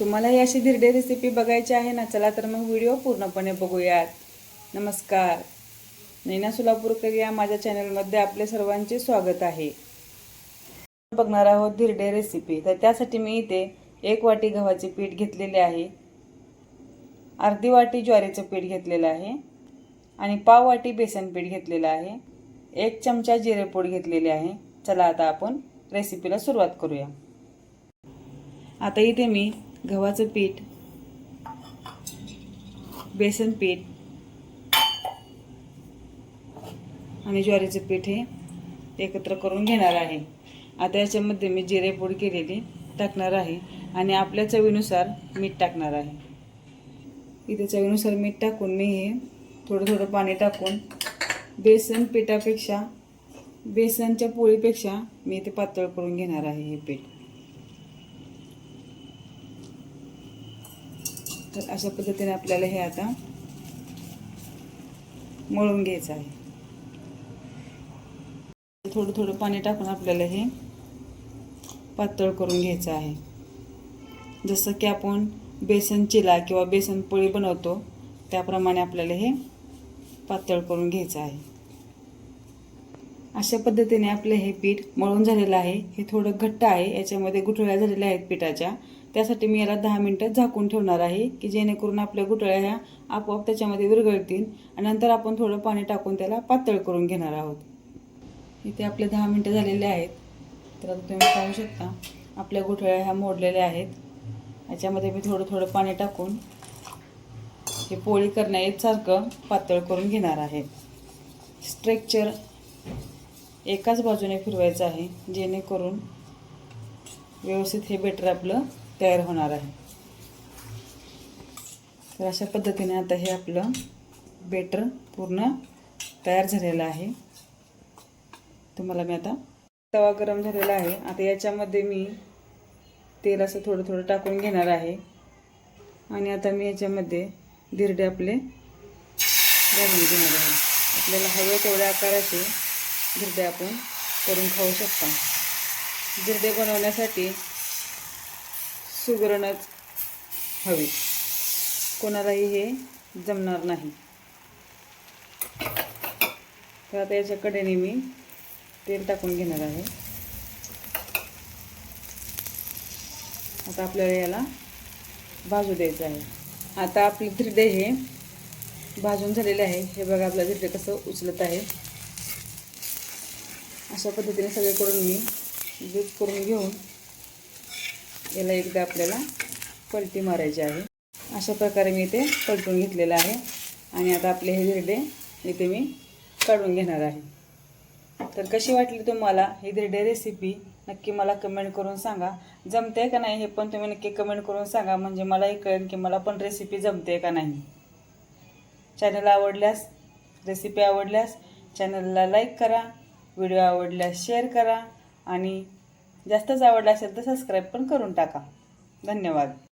तुम्हाला ही अशी धिरडे रेसिपी बघायची आहे ना चला तर मग व्हिडिओ पूर्णपणे बघूयात. नमस्कार. नैना सोलापूरकर या माझ्या चॅनलमध्ये आपले सर्वांचे स्वागत आहे. बघणार आहोत धिरडे रेसिपी तर त्यासाठी मी इथे एक वाटी गव्हाचे पीठ घेतलेले आहे. अर्धी वाटी ज्वारीचं पीठ घेतलेलं आहे. आणि पाव वाटी बेसन पीठ घेतलेलं आहे. एक चमचा जिरेपूड घेतलेले आहे. चला आता आपण रेसिपीला सुरुवात करूया. आता इथे मी गव्हाचं पीठ बेसन पीठ आणि ज्वारीचं पीठ हे एकत्र करून घेणार आहे. आता याच्यामध्ये मी जिरेपूड केलेली टाकणार आहे आणि आपल्या चवीनुसार मीठ टाकणार आहे. इथे चवीनुसार मीठ टाकून मी हे थोडं थोडं पाणी टाकून बेसन पिठापेक्षा बेसनच्या पोळीपेक्षा मी ते पातळ करून घेणार आहे हे पीठ. तर अशा पद्धतीने आपल्याला हे आता मळून घ्यायचं आहे. थोडं थोडं पाणी टाकून आपल्याला हे पातळ करून घ्यायचं आहे. जसं की आपण बेसन चिला किंवा बेसन पोळी बनवतो त्याप्रमाणे आपल्याला हे पातळ करून घ्यायचं आहे. अशा पद्धतीने आपलं हे पीठ मळून झालेलं आहे. हे थोडं घट्ट आहे. याच्यामध्ये गुठळ्या झालेल्या आहेत पिठाच्या. त्यासाठी मी याला दहा मिनटं झाकून ठेवणार आहे की जेणेकरून आपल्या गुठळ्या ह्या आपोआप त्याच्यामध्ये विरघळतील आणि नंतर आपण थोडं पाणी टाकून त्याला पातळ करून घेणार आहोत. इथे आपले दहा मिनटं झालेले आहेत. तर आता तुम्ही पाहू शकता आपल्या गुठळ्या ह्या मोडलेल्या आहेत. याच्यामध्ये मी थोडं थोडं पाणी टाकून हे पोळी करण्यासारखं पातळ करून घेणार आहे. स्ट्रेक्चर एकाच बाजूने फिरवायचं आहे जेणेकरून व्यवस्थित हे बेटर आपलं तयार होणार आहे. तर अशा पद्धतीने आता हे आपलं बेटर पूर्ण तयार झालेलं आहे. तुम्हाला मी आता तवा गरम झालेला आहे. आता याच्यामध्ये मी तेल असं थोडं थोडं टाकून घेणार आहे. आणि आता मी याच्यामध्ये धिरडे आपले घालून घेणार आहे. आपल्याला हवे तेवढ्या आकाराचे धिरडे आपण करून खाऊ शकता. धिरडे बनवण्यासाठी सुगरणच हवी. कोणालाही हे जमणार नाही. तर आता याच्या कडेने मी तेल टाकून घेणार आहे. आता आपल्याला याला भाजू द्यायचं आहे. आता आपले धिरडे हे भाजून झालेले आहे. हे बघा आपलं धिरडे कसं उचलत आहे. अशा पद्धतीने सगळीकडून मी दूध करून घेऊन याला एकदा आपल्याला पलटी मारायची आहे. अशा प्रकारे मी इथे पलटून घेतलेलं आहे. आणि आता आपले हे धिरडे इथे मी काढून घेणार आहे. तर कशी वाटली तुम्हाला ही धिरडे रेसिपी नक्की मला कमेंट करून सांगा. जमते का नाही हे पण तुम्ही नक्की कमेंट करून सांगा. म्हणजे मलाही कळेल की मला पण रेसिपी जमते का नाही. चॅनल आवडल्यास रेसिपी आवडल्यास चॅनलला लाईक करा. व्हिडिओ आवडल्यास शेअर करा. आणि जास्तच आवडला असेल तर सबस्क्राईब पण करून टाका. धन्यवाद.